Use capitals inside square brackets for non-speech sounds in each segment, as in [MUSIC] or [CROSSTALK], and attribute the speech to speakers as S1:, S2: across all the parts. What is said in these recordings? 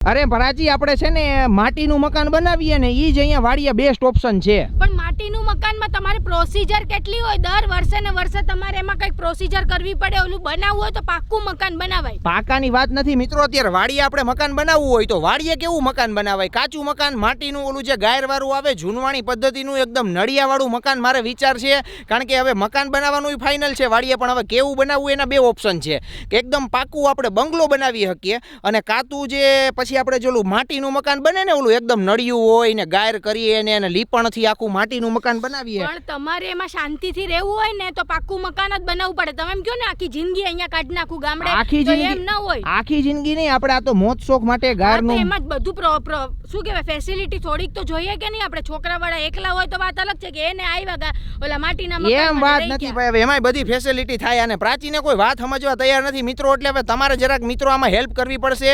S1: અરે ભરાજી આપણે છે ને માટીનું મકાન બનાવીએ ને ઈ જ અહીંયા વાડીએ બેસ્ટ ઓપ્શન છે.
S2: પણ માટીનું મકાનમાં તમારે પ્રોસીજર કેટલી હોય? દર વર્ષે ને વર્ષે તમારે એમાં કંઈક પ્રોસીજર કરવી પડે ઓલું બનાવવું હોય તો પાક્કું મકાન બનાવાય.
S1: પાકાની વાત નથી મિત્રો અત્યારે વાડીએ આપણે મકાન બનાવવું હોય તો વાડીએ કેવું મકાન બનાવાય? કાચું મકાન માટીનું ઓલું જે ગાયરવાળું આવે જૂનવાણી પદ્ધતિનું એકદમ નળિયાવાળું મકાન મારે વિચાર છે. કારણ કે હવે મકાન બનાવવાનું ફાઇનલ છે વાડીએ પણ હવે કેવું બનાવવું એના બે ઓપ્શન છે. કે એકદમ પાકું આપણે બંગલો બનાવી શકીએ અને કાતું જે પછી આપણે જોલું માટીનું મકાન બને ને ઓલું એકદમ નળિયું હોય ને ગાયર કરીએ ને એને લીપણથી આખું માટીનું મકાન બનાવીએ.
S2: પણ તમારે એમાં શાંતિથી રહેવું હોય ને તો પાક્કું મકાન જ બનાવવું પડે. તમે એમ કહો ને આખી જિંદગી અહીંયા કાઢી નાખું ગામડે
S1: આખી જિંદગી
S2: એમ ન હોય.
S1: આખી જિંદગી નહીં આપણે આ તો મોજ શોખ માટે ગાયરનું
S2: એમાં જ બધું શું કહેવાય ફેસિલિટી થોડીક તો જોઈએ કે નહીં? આપણે છોકરાવાળા એકલા હોય તો વાત અલગ છે કે એને આવ્યા ઓલા માટીના
S1: એમ વાત નથી. ભાઈ હવે એમાંય બધી ફેસિલિટી થાય અને પ્રાચીને કોઈ વાત સમજવા તૈયાર નથી મિત્રો એટલે હવે તમારે જરાક મિત્રો આમાં હેલ્પ કરવી પડશે.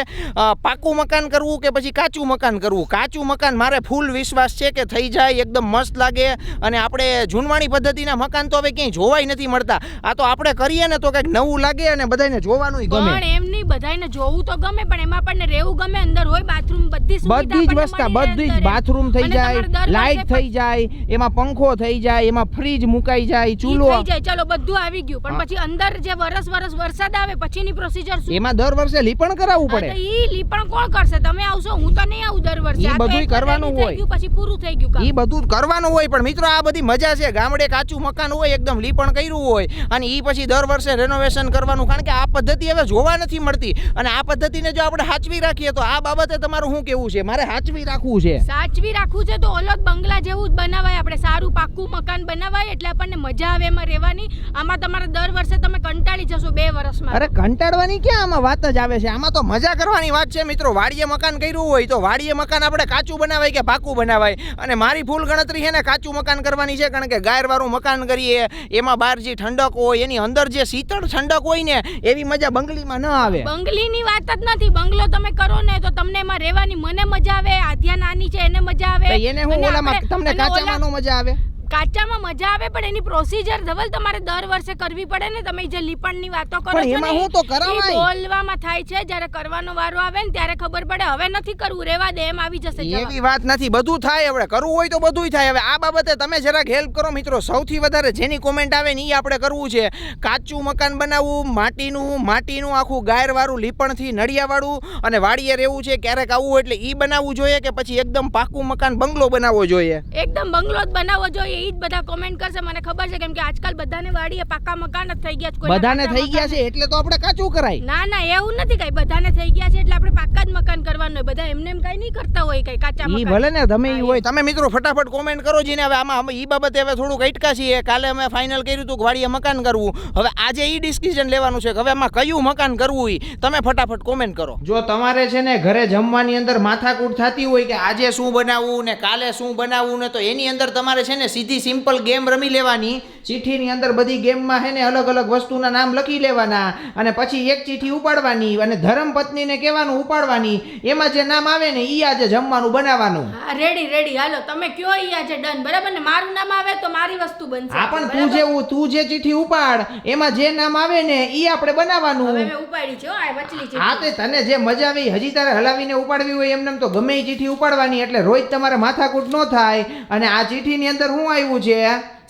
S1: પાકું મકાન કરવું કે પછી કાચું મકાન કરવું? કાચું મકાન મારે ફૂલ વિશ્વાસ છે કે થઈ જાય એકદમ મસ્ત લાગે અને આપણે જૂનવાણી પદ્ધતિના મકાન તો હવે ક્યાંય જોવાય નથી મળતા. આ તો આપણે કરીએ ને તો કંઈક નવું લાગે અને બધાને જોવાનું ગમે.
S2: પણ એમ નહીં બધાયને જોવું તો ગમે પણ એમાં આપણને રહેવું ગમે અંદર હોય બાથરૂમ બધી સુવિધા
S1: બધી જ વસ્તુ બધી જ બાથરૂમ થઈ જાય
S2: લાઇટ
S1: લાઈટ થઈ જાય એમાં પંખો થઈ જાય એમાં ફ્રીજ મુકાઈ જાય ચૂલો
S2: થઈ જાય. ચાલો બધું આવી ગયું પણ પછી અંદર જે વરસ વરસ વરસાદ આવે પછીની પ્રોસીજર શું?
S1: એમાં દર વર્ષે લીપણ કરાવવું પડે.
S2: એ ઈ લીપણ કોણ કરશે? તમે આવશો હું તો નહીં આવું દર વર્ષે. આ વાર
S1: કરવાનું હોય.
S2: પછી પૂરું થઈ ગયું કામ.
S1: એ બધું કરવાનું હોય પણ મિત્રો આ બધી મજા છે. ગામડે કાચું મકાન હોય એકદમ લીપણ કર્યું હોય અને ઈ પછી દર વર્ષે રેનોવેશન કરવાનું. કારણ કે આ પદ્ધતિ હવે જોવા નથી મળતી. અને આ પદ્ધતિને જો આપણે સાચવી રાખીએ તો આ બાબતે તમારું શું કેવું છે? મારે સાચવી રાખવું છે.
S2: સાચવી રાખવું છે તો અલગ બંગલા જેવું જ બનાવાય આપણે. સારું પાક્કું મકાન બનાવાય એટલે આપણને મજા આવે એમાં રહેવાની. આમાં તમારે દર વર્ષે તમે કંટાળી જશો બે વર્ષમાં.
S1: અરે કંટાળવાની ક્યાં આમાં વાત જ આવે છે? આમાં તો મજા કરવાની વાત છે મિત્રો. વાડીએ મકાન કર્યું હોય તો વાડીએ મકાન આપણે કાચું બનાવાય કે પાકું બનાવાય? અને મારી ફૂલ ગણતરી છે ને કાચું મકાન કરવાની છે કારણ કે ગાયરવાળું મકાન કરીએ એમાં બહાર જે ઠંડક હોય એની અંદર જે શીતળ ઠંડક હોય ને એવી મજા બંગલીમાં ન આવે.
S2: બંગલીની વાત જ નથી. બંગલો તમે કરો ને તો તમને એમાં રહેવાની મને મજા આવે આધ્યા નાની છે એને મજા આવે.
S1: એને હું ઓલામાં તમને કાચામાં મજા આવે?
S2: કાચામાં મજા આવે પણ એની પ્રોસીજર ધવલ તમારે દર વર્ષે કરવી પડે ને તમે જે લીપણની વાતો કરો છો
S1: એમાં હું તો કરાવાય.
S2: બોલવામાં થાય છે જ્યારે કરવાનો વારો આવે ને ત્યારે ખબર પડે હવે નથી કરવું રેવા દે એમ આવી જશે
S1: એવી વાત નથી બધું થાય હવે કરવું હોય તો બધુંય થાય. હવે આ બાબતે તમે જરાક હેલ્પ કરો મિત્રો સૌથી વધારે જેની કોમેન્ટ આવે ને એ આપણે કરવું છે. કાચું મકાન બનાવવું માટીનું માટીનું આખું ગાયરવાળું લીપણથી નળિયાવાળું અને વાડીએ રહેવું છે ક્યારેક આવવું એટલે એ બનાવવું જોઈએ કે પછી એકદમ પાકું મકાન બંગલો બનાવવો જોઈએ?
S2: એકદમ બંગલો જ બનાવવો જોઈએ ઈ જ બધા કોમેન્ટ કરશે. મને ખબર છે કેમ કે આજકાલ બધાને વાડીએ પાકા મકાન જ થઈ ગયા છે.
S1: બધાને થઈ ગયા છે એટલે તો આપણે કાચું કરાય.
S2: ના ના એવું નથી કઈ. બધાને થઈ ગયા છે એટલે આપણે પાકા જ મકાન કરવાનું હોય. બધા એમને એમ કઈ નહીં કરતા હોય કઈ કાચા
S1: ઈ
S2: મકાન.
S1: ભલે ને તમે ઈ હોય. તમે મિત્રો ફટાફટ કોમેન્ટ કરો જીને. હવે આમાં અમે ઈ બાબતે હવે થોડુંક અટકા છીએ. કાલે અમે ફાઇનલ કર્યું હતું વાડીએ મકાન કરવું. હવે આજે ઈ ડિસ્કશન લેવાનું છે કે હવે આમાં કયું મકાન કરવું ઈ? તમે ફટાફટ કોમેન્ટ કરો. જો તમારે છે ને ઘરે જમવાની અંદર માથાકૂટ થતી હોય કે આજે શું બનાવવું ને કાલે શું બનાવવું ને તો એની અંદર તમારે છે ને સીધી સિમ્પલ ગેમ રમી લેવાની. ચિઠ્ઠીની અંદર બધી ગેમમાં હે ને અલગ અલગ વસ્તુના નામ લખી લેવાના અને પછી એક ચિઠ્ઠી ઉપાડવાની અને ધર્મપત્નીને કહેવાનું ઉપાડવાની. એમાં જે નામ આવે ને ઈ આજે જમવાનું બનાવવાનું.
S2: હા રેડી રેડી હાલો તમે કયો ઈ આજે ડન બરાબર ને? મારું નામ આવે તો મારી વસ્તુ બનશે.
S1: હા પણ તું જે તું જે ચિઠ્ઠી ઉપાડ એમાં જે નામ આવે ને ઈ આપણે
S2: હવે
S1: બનાવવાનું
S2: મેં ઉપાડી છે હો, આ વચલી છે
S1: હા તે તને જે મજા આવી હજી તારે હલાવીને ઉપાડવી હોય એમને તો ગમે એ ચિઠ્ઠી ઉપાડવાની એટલે રોજ તમારે માથાકૂટ ન થાય. અને આ ચિઠ્ઠીની અંદર શું આવ્યું છે?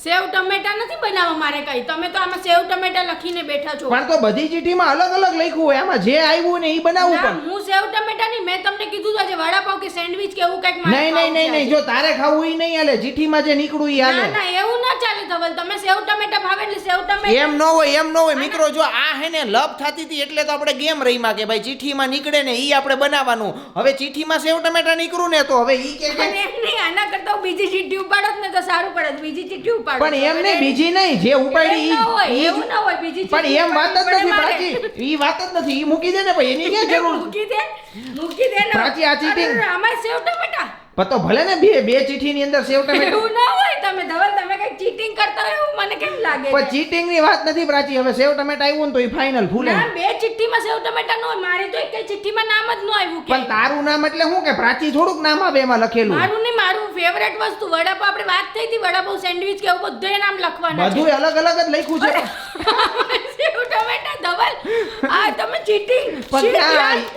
S2: સેવ ટમેટા નથી બનાવવા મારે કઈ? તમે તો આમાં સેવ ટમેટા લખીને બેઠા છો.
S1: પણ તો બધી ચીઠીમાં અલગ અલગ લખ્યું હોય. આમાં જે આવ્યું ને એ બનાવવું પણ.
S2: હું સેવ ટમેટા ની મેં તમને કીધું તો આજે વડાપાવ કે સેન્ડવિચ કે એવું કંઈક મારે
S1: નહીં નહીં નહીં નહીં જો તારે ખાવું ઈ નહીં હાલે ચિઠ્ઠીમાં જે નીકળું ઈ
S2: ના
S1: હાલે.
S2: ના એવું ના ચાલે ધવલ તમે સેવ ટમેટા ભાવે એટલે સેવ ટમેટા.
S1: એમ ન હોય એમ ન હોય. મિત્રો જો આ હે ને લપ થતી હતી એટલે તો આપણે ગેમ રહીમાં કે ભાઈ ચિઠ્ઠીમાં નીકળે ને ઈ આપણે બનાવવાનું. હવે ચીઠીમાં સેવ ટમેટા નીકળું ને તો હવે ઈ કે કે
S2: નહીં આના કરતા બીજી ચીઠી ઉપાડો જ ને તો સારું પડે બીજી ચીઠી ઉપાડો.
S1: પણ એમ નહીં બીજી નહીં જે ઉપાડી
S2: હોય,
S1: ઈ-
S2: એવું ના હોય બીજી
S1: પણ એમ વાત જ નથી
S2: પડે
S1: ઈ વાત જ નથી ઈ મૂકી દે ને ભાઈ એની કે [LAUGHS] જરૂર?
S2: મૂકી દે મૂકી દે
S1: પ્રાચી, આ
S2: ચીટિંગ. આમાં સેવ ટમેટા.
S1: પણ તો ભલે ને બે બે ચીઠીની અંદર સેવ ટમેટા.
S2: એવું ના હોય તમે ધવલ તમે કઈ ચીટિંગ કરતા હોય એવું મને કેમ લાગે
S1: પણ ચીટિંગની વાત નથી પ્રાચી. હવે સેવ ટમેટા આવ્યું ને તો એ ફાઇનલ ફૂલે
S2: ના બે ચીઠીમાં સેવ ટમેટા નો મારી તો એક ચિઠ્ઠીમાં નામ જ ન આવ્યું
S1: પણ તારું નામ એટલે શું કે? પ્રાચી થોડુંક નામ આવે એમાં લખેલું.
S2: મારું નહીં મારું ફેવરેટ વસ્તુ. વડાપાવ આપણે વાત થઈ હતી વડાપાવ સેન્ડવિચ કે એવું બધું નામ લખવાના
S1: બધું અલગ અલગ જ લખ્યું છે. [LAUGHS]
S2: સેવ ટમેટા ધવલ. આ તમે ચીટિંગ
S1: પણ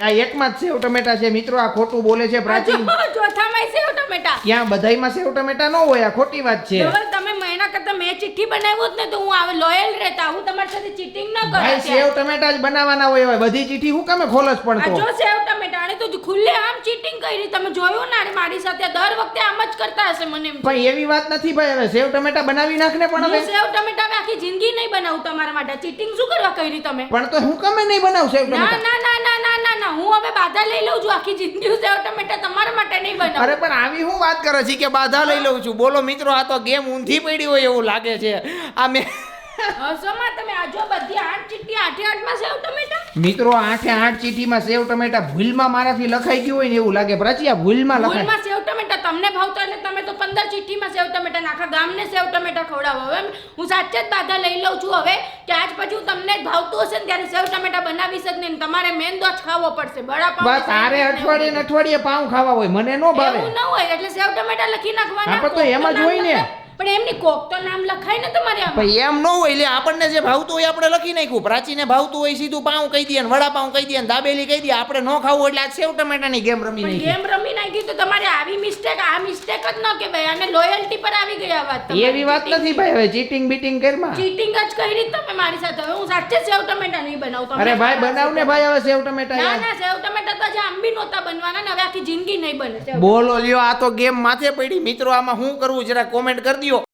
S1: આ- એકમાં જ સેવ ટમેટા છે. મિત્રો આ ખોટું બોલે છે પ્રાચીન.
S2: ચોથામાં સેવ ટમેટા.
S1: ક્યાં બધાયમાં સેવ ટમેટા ન હોય? આ ખોટી વાત છે.
S2: ધવલ તમે મહિના કરતા મેં ચિઠ્ઠી બનાવ્યું જ ને તો હું આવે લોયલ રહેતા હું તમારી સાથે ચીટિંગ ન
S1: ભાઈ
S2: કરું
S1: સેવ ટમેટા જ બનાવવાના હોય હવે બધી ચીઠી હું કામે ખોલસ પણ
S2: આ
S1: તો
S2: જો સેવ ટમેટા તો ખુલ્લે આમ ચીટિંગ કરી. તમે જોયું ને મારી સાથે? દર વખતે આમ જ કરતા હશે મને
S1: પણ એવી વાત નથી ભાઈ હવે સેવ ટમેટા બનાવી નાખને પણ હવે.
S2: સેવ ટમેટા હવે આખી જિંદગી નહીં બનાવું તમારા માટે. ચીટિંગ શું કરવા કરી તમે?
S1: પણ તો હું કમે નહીં બનાવું સેવ ટમેટા?
S2: ના ના ના ના ના ના. હું હવે બાધા લઈ લઉં છું આખી જિંદગી સેવ ટમેટા તમારા માટે નહીં બનાવું.
S1: અરે પણ આવી હું વાત કરે છે કે બાધા લઈ લઉં છું? બોલો મિત્રો આ તો ગેમ ઊંધી પડી હોય એવું લાગે છે. આ મેં
S2: હસોમાં તમે આજો બધી આઠ ચીટી આઠે આઠમાં સેવ ટમેટા?
S1: મિત્રો આઠે આઠ ચીઠીમાં સેવ ટમેટા ભૂલમાં મારાથી લખાઈ ગયું હોય ને એવું લાગે. પ્રાચી આ ભૂલમાં લખાય
S2: ભૂલમાં સેવ ટમેટા તમને ભાવતા એટલે તમે તો પંદર ચીઠીમાં સેવ ટમેટા આખા ગામને સેવ ટમેટા ખવડાવો. હવે હું સાચે જ બાધા લઈ લઉં છું હવે કે આજ પછી હું તમને જ ભાવતું હશે ને ત્યારે સેવ ટમેટા બનાવી જ નહીં ને તમારે મેંદો જ ખાવો પડશે. બરાપાવ
S1: બસ તારે અઠવાડિયે અઠવાડિયે પાઉં ખાવા હોય. મને નો ભાવે.
S2: એવું ન હોય એટલે સેવ ટમેટા લખી નાખવાના.
S1: આપણે તો એમાં જ હોય ને.
S2: પણ એમની કોક તો નામ લખાય ને તમારે આમાં.
S1: ભાઈ એમ ન હોય એટલે આપણને જે ભાવતું હોય આપણે લખી નાખ્યું. પ્રાચીને ભાવતું હોય સીધું પાઉં કહી દઈએ ને વડાપાઉં કહી દે ને દાબેલી કહી દઈએ આપણે ન ખાવું એટલે આ સેવ ટમેટાની ગેમ રમી
S2: પણ
S1: નાખી.
S2: ગેમ રમી નાખી તો તમારે આવી મિસ્ટેક આ મિસ્ટેક જ ન કે ભાઈ અને લોયલ્ટી પર આવી ગયા વાત
S1: એવી વાત નથી ભાઈ હવે ચીટિંગ બીટિંગ કરમાં
S2: ચીટિંગ જ કરી તમે મારી સાથે. હવે હું સાચે સેવ ટમેટા નહીં બનાવું.
S1: અરે ભાઈ બનાવ ને ભાઈ હવે સેવ ટમેટા
S2: ના
S1: યાર.
S2: ના સેવ ટમેટા તો જે આમ બી નહોતા બનવાના ને હવે આખી જિંદગી નહીં બને
S1: બોલો લ્યો આ તો ગેમ માથે પડી. મિત્રો આમાં શું કરવું જરા કોમેન્ટ કરી દ્યો. を